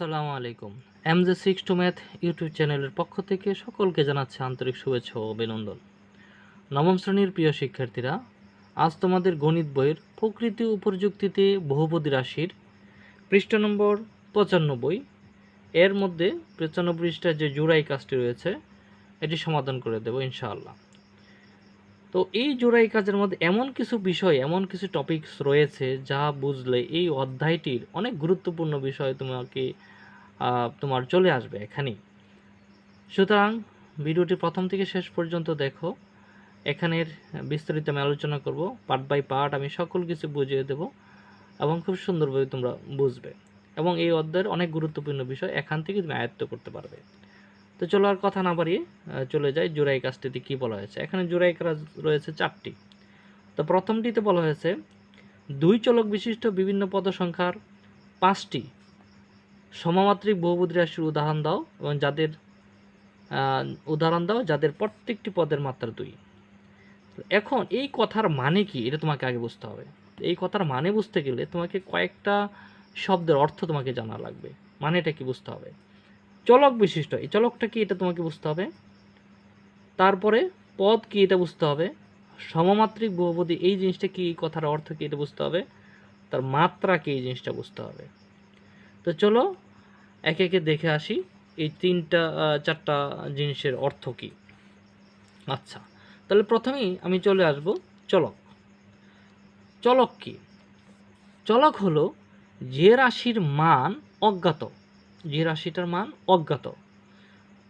আসসালামু আলাইকুম। MJ six two math YouTube চ্যানেলের পক্ষ থেকে সকলকে জানাচ্ছে আন্তরিক শুভেচ্ছা ও অভিনন্দন। নবম শ্রেণির প্রিয় শিক্ষার্থীরা, আজ তোমাদের গণিত বইয়ের প্রকৃতি ও প্রযুক্তিতে বহুপদী রাশির পৃষ্ঠা নম্বর পঁচানব্বই। এর মধ্যে পঁচানব্বই পৃষ্ঠার যে জোড়াই কাজটি রয়েছে, এটি সমাধান করে দেবো ইনশাআল্লাহ। তো এই জোড়াই কাজের মধ্যে এমন কিছু বিষয়, এমন কিছু টপিকস রয়েছে যা বুঝলে এই অধ্যায়টির অনেক গুরুত্বপূর্ণ বিষয় তোমাকে তোমার চলে আসবে এখানেই। সুতরাং ভিডিওটি প্রথম থেকে শেষ পর্যন্ত দেখো। এখানের বিস্তারিত আমি আলোচনা করব। পার্ট বাই পার্ট আমি সকল কিছু বুঝিয়ে দেব এবং খুব সুন্দরভাবে তোমরা বুঝবে এবং এই অধ্যায়ের অনেক গুরুত্বপূর্ণ বিষয় এখান থেকে তুমি আয়ত্ত করতে পারবে। তো চলো আর কথা না বাড়িয়ে চলে যাই জোড়াই কাজটিতে কী বলা হয়েছে। এখানে জোড়াই কাজ রয়েছে চারটি। তো প্রথমটিতে বলা হয়েছে, দুই চলক বিশিষ্ট বিভিন্ন পদ সংখ্যার পাঁচটি সমমাত্রিক বহুপদী রাশির উদাহরণ দাও এবং যাদের উদাহরণ দাও, যাদের প্রত্যেকটি পদের মাত্রা দুই। এখন এই কথার মানে কি এটা তোমাকে আগে বুঝতে হবে। এই কথার মানে বুঝতে গেলে তোমাকে কয়েকটা শব্দের অর্থ তোমাকে জানা লাগবে। মানেটা কি বুঝতে হবে? চলক বিশিষ্ট। এই চলকটা কি এটা তোমাকে বুঝতে হবে? তারপরে পদ কি এটা বুঝতে হবে? সমমাত্রিক বহুপদী এই জিনিসটা কি কথার অর্থ কি এটা বুঝতে হবে? তার মাত্রা কি এই জিনিসটা বুঝতে হবে? তো চলো একে একে দেখে আসি এই তিনটা চারটা জিনিসের অর্থ কি। আচ্ছা তাহলে প্রথমেই আমি চলে আসব চলক। চলক কি? চলক হলো যে রাশির মান অজ্ঞাত। যে রাশিটার মান অজ্ঞাত,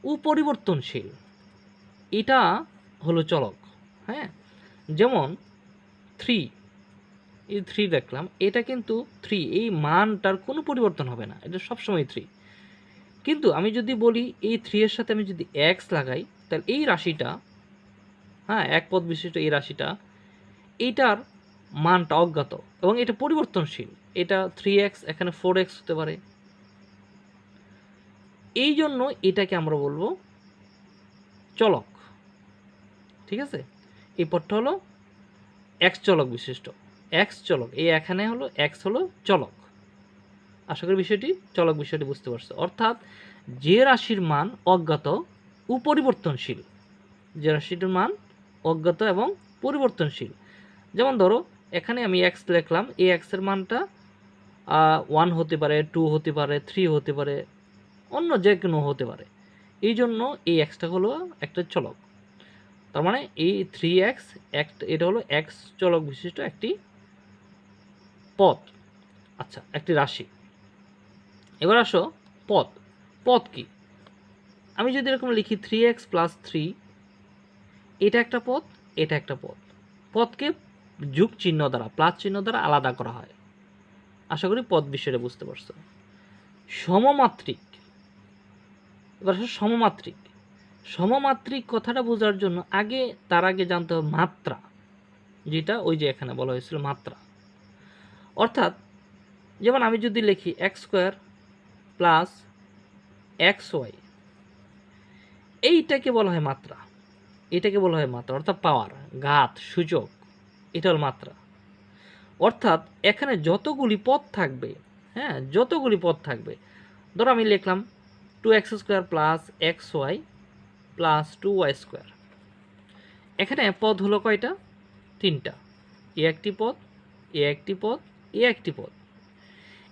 উপরিবর্তনশীল, এটা হলো চলক হ্যাঁ? যেমন থ্রি এই থ্রি দেখলাম, এটা কিন্তু থ্রি এই মানটার কোনো পরিবর্তন হবে না, এটা সবসময় থ্রি কিন্তু আমি যদি বলি এই থ্রি এর সাথে আমি যদি এক্স লাগাই, তাহলে এই রাশিটা হ্যাঁ এক পদ বিশিষ্ট এই রাশিটা এইটার মানটা অজ্ঞাত এবং এটা পরিবর্তনশীল। এটা থ্রি এক্স এখানে ফোর এক্স হতে পারে এই জন্য এটাকে আমরা বলব চলক। ঠিক আছে? এই পথটা হলো এক্স চলক বিশিষ্ট। এক্স চলক, এই এখানে হলো এক্স হলো চলক। আশা করি বিষয়টি, চলক বিষয়টি বুঝতে পারছ। অর্থাৎ যে রাশির মান অজ্ঞাত ও পরিবর্তনশীল যে রাশিটির মান অজ্ঞাত এবং পরিবর্তনশীল। যেমন ধরো, এখানে আমি এক্স লিখলাম, এই এক্সের মানটা ওয়ান হতে পারে টু হতে পারে থ্রি হতে পারে অন্য যে কোনো হতে পারে। এই জন্য এই এক্সটা হলো একটা চলক। তার মানে এই থ্রি এক্স এটা হলো এক্স চলক বিশিষ্ট একটি পদ আচ্ছা একটি রাশি। এবার আসো পদ পথ কি? আমি যদি এরকম লিখি থ্রি এক্স প্লাস থ্রি এটা একটা পথ, এটা একটা পদ পথকে যুগ চিহ্ন দ্বারা, প্লাস চিহ্ন দ্বারা আলাদা করা হয়। আশা করি পদ বিষয়টা বুঝতে পারছ। সমমাত্রিক এবার আসো সমমাত্রিক। সমমাত্রিক কথাটা বোঝার জন্য আগে, তার আগে জানতে হবে মাত্রা, যেটা ওই যে এখানে বলা হয়েছিল মাত্রা। অর্থাৎ, যেমন আমি যদি লিখি x square plus x y এইটাকে বলা হয় মাত্রা, এটাকে বলা হয় মাত্রা, অর্থাৎ পাওয়ার, ঘাত, সূচক, এটা হল মাত্রা। অর্থাৎ, এখানে যতগুলি পদ থাকবে হ্যাঁ যতগুলি পদ থাকবে, ধরো আমি লিখলাম two x square plus x y plus two y square এখানে পদ হলো কয়টা? তিনটা। এ একটি পদ, এ একটি পদ, এ একটি পদ।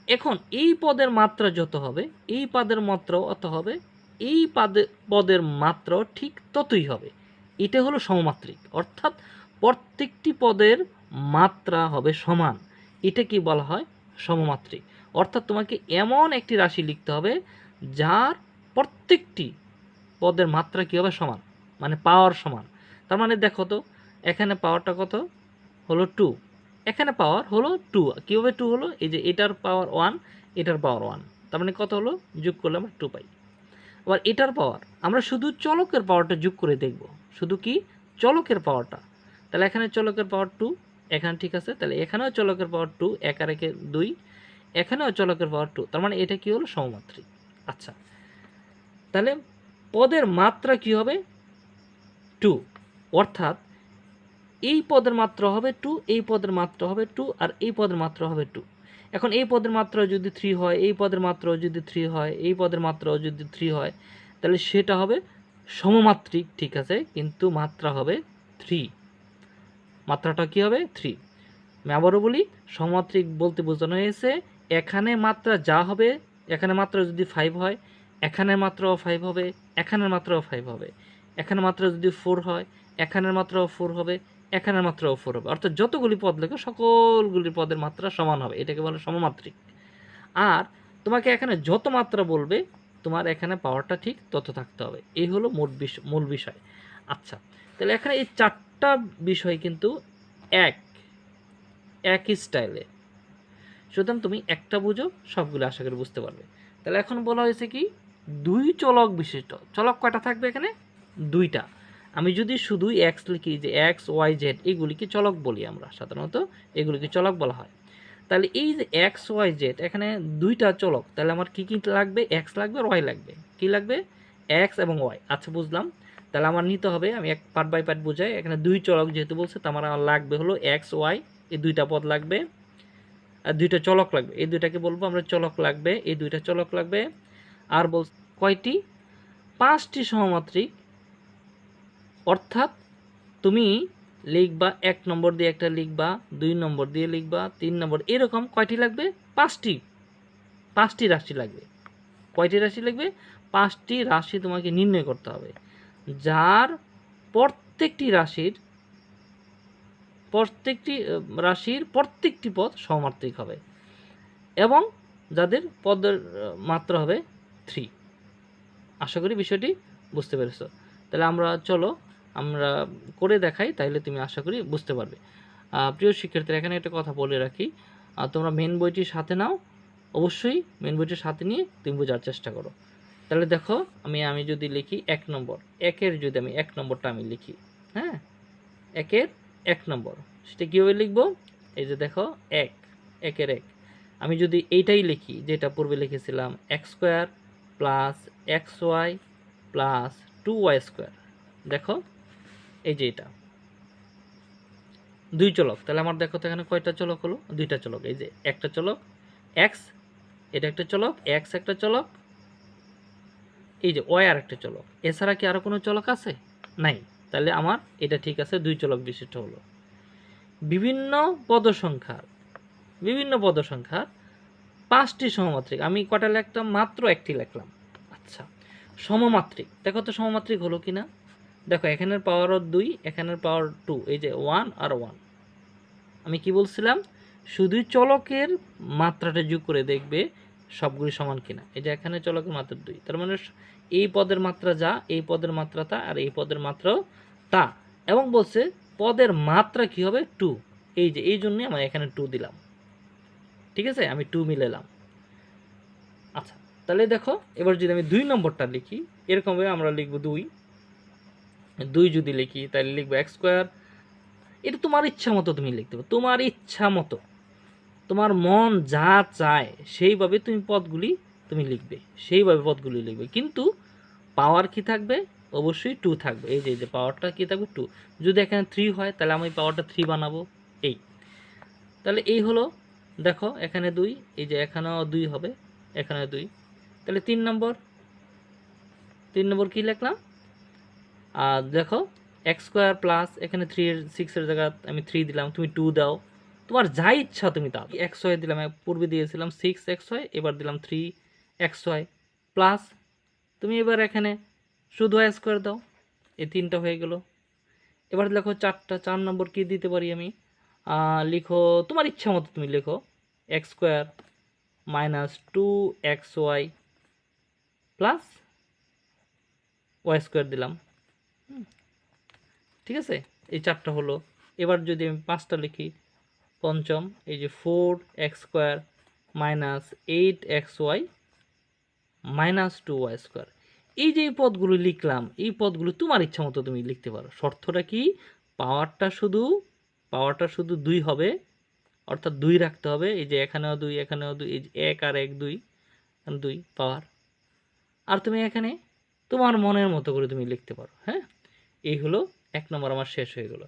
এখন এই পদের মাত্রা যত হবে, এই পদের মাত্রাও অত হবে, এই পদে, পদের মাত্রাও ঠিক ততই হবে। এটা হলো সমমাত্রিক। অর্থাৎ প্রত্যেকটি পদের মাত্রা হবে সমান। এটা কি বলা হয়? সমমাত্রিক। অর্থাৎ তোমাকে এমন একটি রাশি লিখতে হবে যার প্রত্যেকটি পদের মাত্রা কী হবে? সমান। মানে পাওয়ার সমান। তার মানে দেখো তো, এখানে পাওয়ারটা কত? হলো টু এখানে পাওয়ার হলো টু কীভাবে টু হলো? এই যে এটার পাওয়ার ওয়ান এটার পাওয়ার ওয়ান তার মানে কত হলো? যোগ করলে আমরা টু পাই। আবার এটার পাওয়ার আমরা শুধু চলকের পাওয়ারটা যোগ করে দেখব। শুধু কি? চলকের পাওয়ারটা তাহলে এখানে চলকের পাওয়ার টু এখানে ঠিক আছে। তাহলে এখানেও চলকের পাওয়ার টু একা রেখে দুই। এখানেও চলকের পাওয়ার টু তার মানে এটা কি হলো? সমমাত্রিক। আচ্ছা। তাহলে পদের মাত্রা কি হবে? টু অর্থাৎ এই পদের মাত্রা হবে টু এই পদের মাত্রা হবে টু আর এই পদের মাত্রা হবে টু এখন এই পদের মাত্রা যদি থ্রি হয়, এই পদের মাত্রাও যদি থ্রি হয়, এই পদের মাত্রাও যদি থ্রি হয়, তাহলে সেটা হবে সমমাত্রিক, ঠিক আছে? কিন্তু মাত্রা হবে থ্রি মাত্রাটা কি হবে? থ্রি আমি আবারও বলি, সমমাত্রিক বলতে বোঝানো হয়েছে, এখানে মাত্রা যা হবে এখানে মাত্র যদি ফাইভ হয়, এখানে মাত্রাও ফাইভ হবে এখানের মাত্রাও ফাইভ হবে। এখানে মাত্রা যদি ফোর হয় এখানের মাত্রাও ফোর হবে এখানের মাত্রাও ফোর হবে। অর্থাৎ যতগুলি পদ লেখো, সকলগুলি পদের মাত্রা সমান হবে। এটাকে বলে সমমাত্রিক। আর তোমাকে এখানে যত মাত্রা বলবে, তোমার এখানে পাওয়ারটা ঠিক তত থাকতে হবে। এই হলো মোট বিষয় মূল বিষয়। আচ্ছা তাহলে এখানে এই চারটা বিষয় কিন্তু এক, একই স্টাইলে সুতরাং তুমি একটা বুঝো, সবগুলো আশা করি বুঝতে পারবে। তাহলে এখন বলা হয়েছে কি, দুই চলক বিশিষ্ট। চলক কয়টা থাকবে এখানে? দুইটা। আমি যদি শুধুই এক্স লিখি যে এক্স ওয়াই জেড এগুলিকে চলক বলি আমরা, সাধারণত এগুলিকে চলক বলা হয়। তাহলে এই যে এক্স ওয়াই জেড এখানে দুইটা চলক, তাহলে আমার কী কী লাগবে? এক্স লাগবে আর ওয়াই লাগবে। কী লাগবে? এক্স এবং ওয়াই আচ্ছা বুঝলাম। তাহলে আমার নিতে হবে, আমি এক পার্ট বাই পার্ট বোঝাই। এখানে দুই চলক যেহেতু বলছে তো আমার আমার লাগবে হলো এক্স ওয়াই এই দুইটা পদ লাগবে। আর দুইটা চলক লাগবে। এই দুইটাকে বলব আমরা চলক লাগবে, এই দুইটা চলক লাগবে। আর বল, কয়টি? পাঁচটি সমমাত্রিক অর্থাৎ তুমি লিখবা, এক নম্বর দিয়ে একটা লিখবা, দুই নম্বর দিয়ে লিখবা, তিন নম্বর, এরকম কয়টি লাগবে? পাঁচটি। পাঁচটি রাশি লাগবে। কয়টি রাশি লাগবে? পাঁচটি রাশি তোমাকে নির্ণয় করতে হবে। যার প্রত্যেকটি রাশির প্রত্যেকটি রাশির প্রত্যেকটি পদ সমার্থিক হবে এবং যাদের পদের মাত্রা হবে থ্রি আশা করি বিষয়টি বুঝতে পেরেছ। তাহলে আমরা চলো, আমরা করে দেখাই তাহলে তুমি আশা করি বুঝতে পারবে। প্রিয় শিক্ষার্থীরা, এখানে একটা কথা বলে রাখি। তোমরা মেন বইটির সাথে নাও। অবশ্যই মেন বইটির সাথে নিয়ে তুমি বোঝার চেষ্টা করো। তাহলে দেখো, আমি আমি যদি লিখি এক নম্বর। একের যদি আমি এক নম্বরটা আমি লিখি হ্যাঁ? একের এক নম্বর। সেটা কীভাবে লিখব? এই যে দেখো, এক, একের এক। আমি যদি এইটাই লিখি, যেটা পূর্বে লিখেছিলাম x square plus x y plus two y square. দেখো, এই যে এটা। দুই চলক। তাহলে আমার দেখো তো এখানে কয়টা চলক হলো? দুইটা চলক। এই যে একটা চলক, এক্স, এটা একটা চলক, এক্স একটা চলক, এই যে ওয়াই আর একটা চলক। এছাড়া কি আরও কোনো চলক আছে? নাই। তাহলে আমার এটা ঠিক আছে, দুই চলক বিশিষ্ট হলো। বিভিন্ন পদসংখ্যার বিভিন্ন পদসংখ্যার পাঁচটি সমমাত্রিক, আমি কটা লিখতাম? মাত্র একটি লিখলাম। আচ্ছা সমমাত্রিক, দেখো তো সমমাত্রিক হলো কি না দেখো, এখানের পাওয়ার দুই, এখানের পাওয়ার টু এই যে ওয়ান আর ওয়ান আমি কি বলছিলাম? শুধুই চলকের মাত্রাটা যোগ করে দেখবে সবগুলি সমান কিনা। এই যে এখানে চলকের মাত্রা দুই, তার মানে এই পদের মাত্রা যা, এই পদের মাত্রা তা আর এই পদের মাত্রাও তা। এবং বলছে, পদের মাত্রা কি হবে? টু এই যে, এই জন্যই আমি এখানে টু দিলাম। ঠিক আছে? আমি টু মিলালাম। আচ্ছা তাহলে দেখো, এবার যদি আমি দুই নম্বরটা লিখি, এরকমভাবে আমরা লিখব দুই। দুই যদি লিখি, তাহলে লিখব এক্স স্কোয়ার এটা তোমার ইচ্ছা মতো তুমি লিখতে পারো। তোমার ইচ্ছা মতো। তোমার মন যা চায়, সেইভাবে তুমি পদগুলি তুমি লিখবে সেইভাবে পদগুলি লিখবে। কিন্তু পাওয়ার কি থাকবে? অবশ্যই টু থাকবে। এই যে যে পাওয়ারটা কি থাকবে? টু যদি এখানে থ্রি হয়, তাহলে আমি পাওয়ারটা থ্রি বানাবো, এই। তাহলে এই হলো, দেখো, এখানে দুই, এই যে এখানেও দুই হবে এখানে দুই। তাহলে তিন নম্বর তিন নম্বর কি লিখলাম? আর দেখো এক্স স্কোয়ার প্লাস এখানে থ্রি সিক্সের জায়গা আমি থ্রি দিলাম, তুমি টু দাও। তোমার যা ইচ্ছা তুমি দাও। এক্স ওয়াই দিলাম, পূর্বে দিয়েছিলাম সিক্স এক্স ওয়াই এবার দিলাম থ্রি এক্স ওয়াই প্লাস তুমি এবার এখানে শুধু ওয়াই স্কোয়ার দাও। এই তিনটা হয়ে গেল। এবার দেখো চারটা, চার নম্বর কি দিতে পারি আমি? লিখো, তোমার ইচ্ছা মতো তুমি লেখো x square minus two x y plus y square দিলাম। ঠিক আছে? এই চারটা হলো। এবার যদি আমি পাঁচটা লিখি, পঞ্চম, এই যে four x square minus eight x y minus two y square. এই যে পদগুলো লিখলাম, এই পদগুলো তোমার ইচ্ছা মতো তুমি লিখতে পারো। শর্তটা কি? পাওয়ারটা শুধু পাওয়ারটা শুধু দুই হবে, অর্থাৎ দুই রাখতে হবে। এই যে এখানেও দুই এখানেও দুই, এই এক আর এক দুই দুই, পাওয়ার। আর তুমি এখানে তোমার মনের মতো করে তুমি লিখতে পারো হ্যাঁ? এই হলো, এক নম্বর আমার শেষ হয়ে গেলো।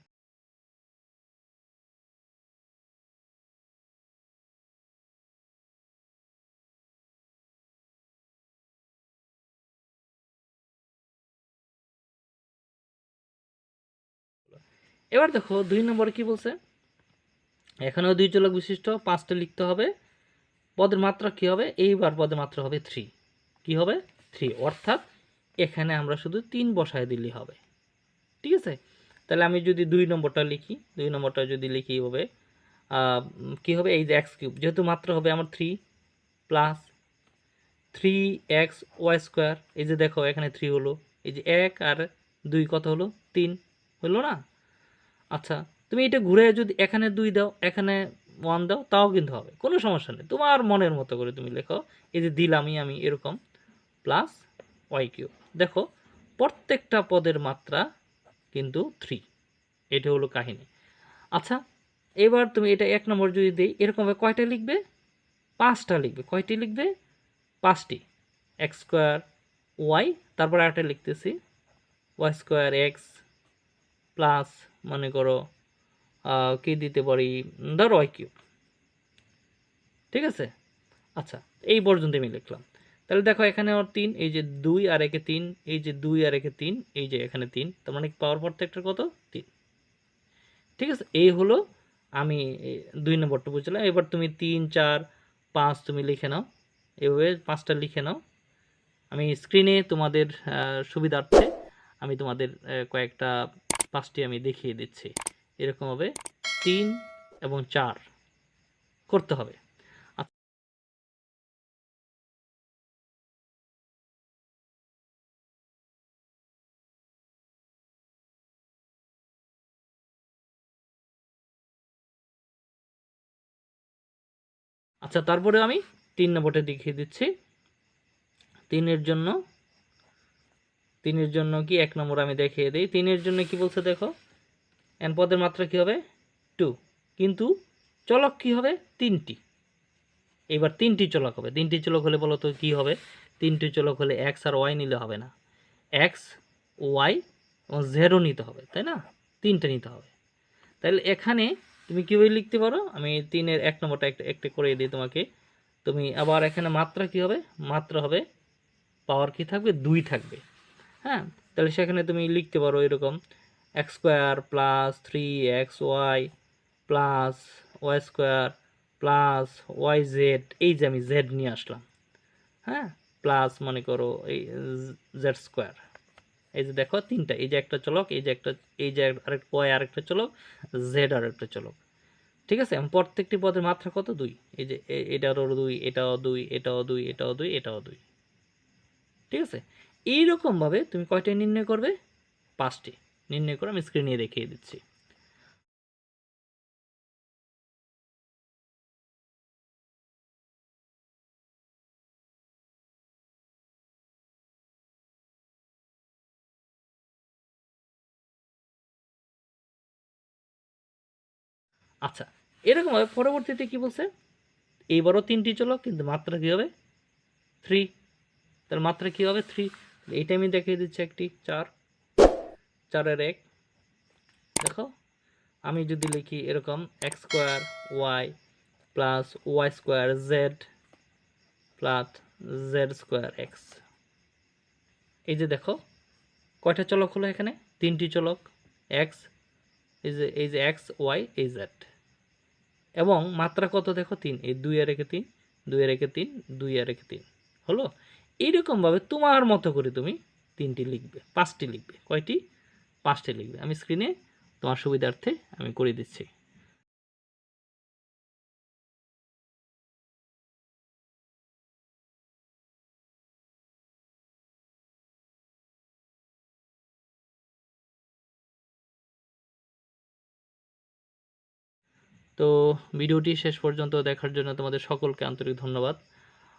এবার দেখো দুই নম্বরে কি বলছে? এখানেও দুই চলক বিশিষ্ট, পাঁচটা লিখতে হবে। পদের মাত্রা কি হবে? এইবার পদের মাত্রা হবে থ্রি কি হবে? থ্রি অর্থাৎ এখানে আমরা শুধু তিন বসায় দিলেই হবে। ঠিক আছে? তাহলে আমি যদি দুই নম্বরটা লিখি, দুই নম্বরটা যদি লিখি হবে কী হবে? এই যে এক্স কিউব যেহেতু মাত্র হবে আমার three plus three x y square এই যে দেখো এখানে থ্রি হলো। এই যে এক আর দুই কত হলো? তিন। হলো না? আচ্ছা তুমি এটা ঘুরে যদি এখানে দুই দাও, এখানে ওয়ান দাও, তাও কিন্তু হবে, কোনো সমস্যা নেই। তোমার মনের মতো করে তুমি লেখো, এই যে দিলামই আমি এরকম প্লাস ওয়াই কিউ দেখো, প্রত্যেকটা পদের মাত্রা কিন্তু থ্রি এটা হলো কাহিনী। আচ্ছা এবার তুমি এটা এক নম্বর যদি দিই এরকমভাবে কয়টা লিখবে? পাঁচটা লিখবে। কয়টি লিখবে? পাঁচটি। এক্স স্কোয়ার ওয়াই তারপর একটা লিখতেছি ওয়াই স্কোয়ার এক্স প্লাস মনে করো কি দিতে পারি? ধরো ওয়াই কিউব ঠিক আছে? আচ্ছা এই পর্যন্ত আমি লিখলাম। তাহলে দেখো এখানে ওর তিন, এই যে দুই আর একে তিন, এই যে দুই আর একে তিন, এই যে এখানে তিন, তার মানে পাওয়ার প্রত্যেকটা কত? তিন। ঠিক আছে? এই হলো আমি দুই নম্বরটা বুঝলাম। এবার তুমি তিন, চার, পাঁচ তুমি লিখে নাও। এভাবে পাঁচটা লিখে নাও। আমি স্ক্রিনে তোমাদের সুবিধার্থে আমি তোমাদের কয়েকটা পাঁচটি আমি দেখিয়ে দিচ্ছি। এরকমভাবে তিন এবং চার। করতে হবে। আচ্ছা তারপরে আমি তিন নম্বরটা দেখিয়ে দিচ্ছি। তিনের জন্য তিনের জন্য কি এক নম্বর আমি দেখিয়ে দিই। তিনের জন্য কি বলছে দেখো? এন পদের মাত্রা কি হবে? টু কিন্তু চলক কি হবে? তিনটি। এবার তিনটি চলক হবে। তিনটি চলক হলে বলো তো কী হবে? তিনটি চলক হলে এক্স আর ওয়াই নিলে হবে না। এক্স ওয়াই এবং জেরো নিতে হবে, তাই না? তিনটে নিতে হবে। তাহলে এখানে তুমি কীভাবে লিখতে পারো? আমি তিনের এক নম্বরটা একটা একটা করে দিই তোমাকে। তুমি আবার এখানে মাত্রা কি হবে? মাত্রা হবে পাওয়ার কি থাকবে? দুই থাকবে। হ্যাঁ তাহলে সেখানে তুমি লিখতে পারো এরকম x square plus three x y plus y square plus y z এই যে আমি জেড নিয়ে আসলাম হ্যাঁ প্লাস মনে করো এই জেড স্কোয়ার এই যে দেখো তিনটা, এই যে একটা চলক, এই যে একটা, এই যে আরেকটা ওয়াই আরেকটা চলক জেড আরেকটা চলক, ঠিক আছে? প্রত্যেকটি পদের মাত্রা কত? দুই, এই যে এটারও দুই, এটাও দুই এটাও দুই এটাও দুই এটাও দুই, ঠিক আছে? এইরকমভাবে তুমি কয়টা নির্ণয় করবে? পাঁচটি। নির্ণয় করে আমি স্ক্রিনে দেখিয়ে দিচ্ছি। আচ্ছা এরকমভাবে পরবর্তীতে কি বলছে? এইবারও তিনটি চলো, কিন্তু মাত্রা কী হবে? থ্রি তার মাত্রা কী হবে? থ্রি এইটা আমি দেখিয়ে দিচ্ছি একটি চার। চারের এক। দেখো, আমি যদি লিখি এরকম x square y plus y square z plus z square x এই যে দেখো, কয়টা চলক হলো এখানে? তিনটি চলক। এক্স এই যে এই যে এক্স ওয়াই এই জেড এবং মাত্রা কত দেখো? তিন। এই দুই আর একে তিন, দুই আর একে তিন, দুই আর একে তিন। হলো? এইরকমভাবে তোমার মতো করে তুমি তিনটি লিখবে, পাঁচটি লিখবে, কয়টি? পাঁচটি লিখবে। আমি স্ক্রিনে তোমার সুবিধার্থে আমি করে দিচ্ছি। তো ভিডিওটি শেষ পর্যন্ত দেখার জন্য তোমাদের সকলকে আন্তরিক ধন্যবাদ।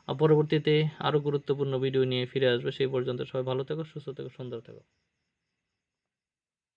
পরবর্তীতে আরও গুরুত্বপূর্ণ ভিডিও নিয়ে ফিরে আসবে। সেই পর্যন্ত সবাই ভালো থেকো, সুস্থ থেকো, সুন্দর থেকো।